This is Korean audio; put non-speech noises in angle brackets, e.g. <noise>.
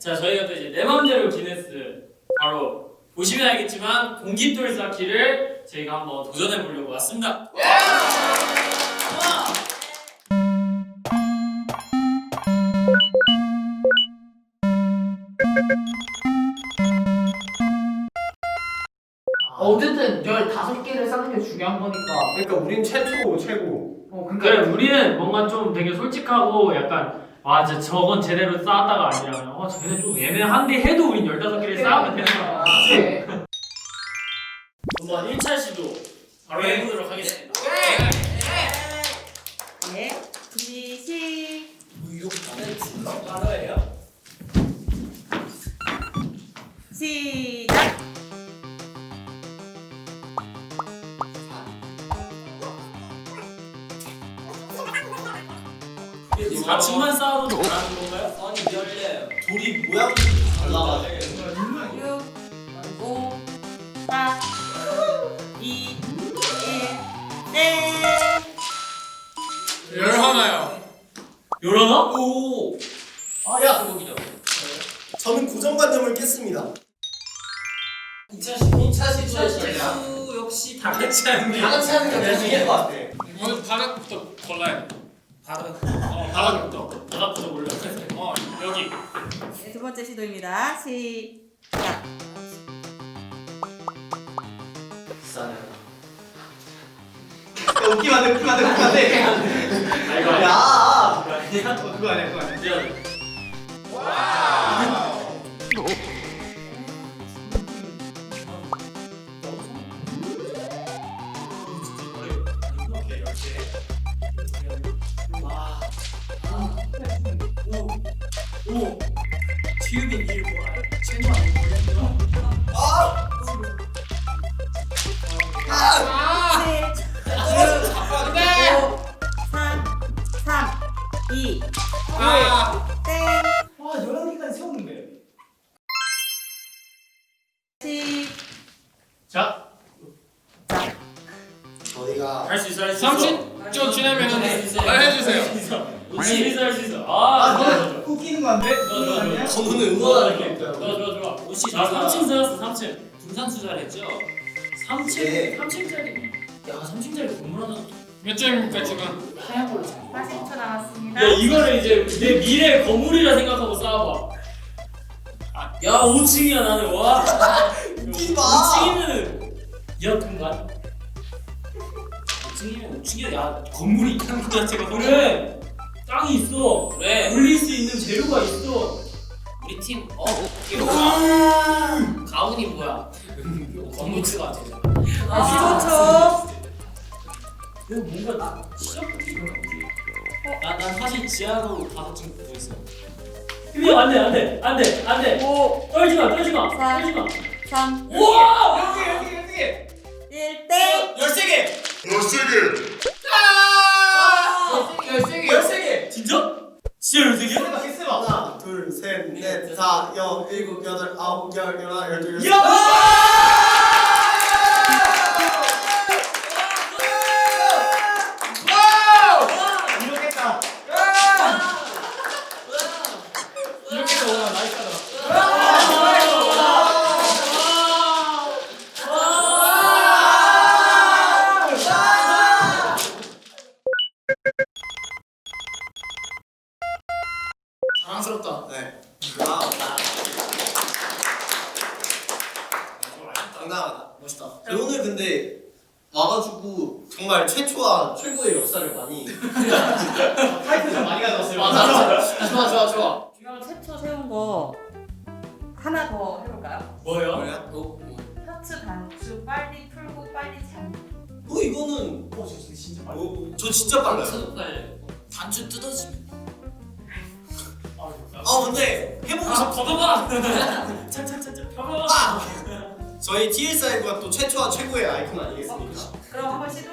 자 저희가 또 이제 내 맘대로 기네스 바로 보시면 알겠지만 공깃돌 쌓기를 저희가 한번 도전해 보려고 왔습니다. 어쨌든 15개를 쌓는 게 중요한 거니까. 그러니까 우린 최초 최고. 어, 그러니까 그래 우리는 뭔가 좀 되게 솔직하고 약간 와 진짜 저건 제대로 쌓았다가 아니라 어 쟤네 좀 애매한데 해도 우린 15개를 쌓으면 되는 거야. 네. 한번 1차 시도 바로 해보도록 하겠습니다. 네. 준비 시. 시작. 이 4층만 쌓아도 잘하는 건가요? 아니 미안해. 돌이 모양이 달라가지고. 6, 5, 4, 2, 1, 네. 열하나요. 요러나? 오. 아야 그거기죠. 저는 고정관념을 깼습니다. 2차 시도 2차 시도 시도 역시 다 같이 하는 게 다 같이 하는 게더 이길 것 같아. 오늘 바닥부터 골라야 돼. 다른 어 바로 또 바닥 부터 올려. 어 여기. 네, 두 번째 시도입니다. 시작. 싸네. 웃기면 안 웃기면 안 웃기면 안 돼. 야, 아니야? 그거 아니야, 그거 아니야. 와. 5 할수 있어 할수 있어. 삼촌? 좀 지나면은 네. 해주세요. 아, 할수 있어. 할수 있어. 아, 아 네. 안 돼? 좋아, 좋아, 좋아. 저는 응원할게. 좋아, 좋아, 좋아. 혹시 나 3층 살았어, 3층. 분산 투자했죠? 3층, 네. 3층짜리. 야, 3층짜리 건물 하나. 몇 점입니까 지금? 하얀 걸로. 40초 남았습니다. 야, 이거를 이제 내 미래 건물이라 생각하고 쌓아봐. 아, 야, 5층이야 나는 와. <laughs> 웃기지 마. 5층이면은 야 공간. 5층이면 5층이야. 야 건물이 있다는 것 자체가 그래. 땅이 있어. 그래. 돌릴 수 있는 재료가 있어. 우리 팀 어. 가훈이 뭐야? <laughs> 건물주가 같아. 아, 15초. 이거 뭔가 나 시작부터 이런 거 같아. 나, 난 사실 지하로 다섯 층 있어. 그냥 안돼 안돼 안돼 안돼. 5, 떨지 마 떨지 마 사. 떨지 마. 3, 우와! 1, 땡. 13개. 열세 둘, 셋, 넷, 다, 여, 일곱, 여덟, 아홉, 열, 열하나, 열둘, 열셋. 자랑스럽다. 네. 아, 당당하다. 멋있다. 저 오늘 근데 와가지고 정말 최초와 최고의 역사를 많이 <laughs> 타이틀 좀 많이 가져왔어요. 맞아. 좋아 좋아 좋아. 그럼 최초 세운 거 하나 더 해볼까요? 뭐요? 뭐야? 어, 셔츠 단추 빨리 풀고 빨리 잠. 어 이거는 어, 저 진짜 빨라. 어, 저 진짜 빨라요. 빨리. 단추 뜯어지면. 아 근데 해보고 싶어. 걷어봐. 차차차차 펴봐. 저희 TL 사이드가 또 최초와 최고의 아이콘 아니겠습니까? 그럼 한번 시도.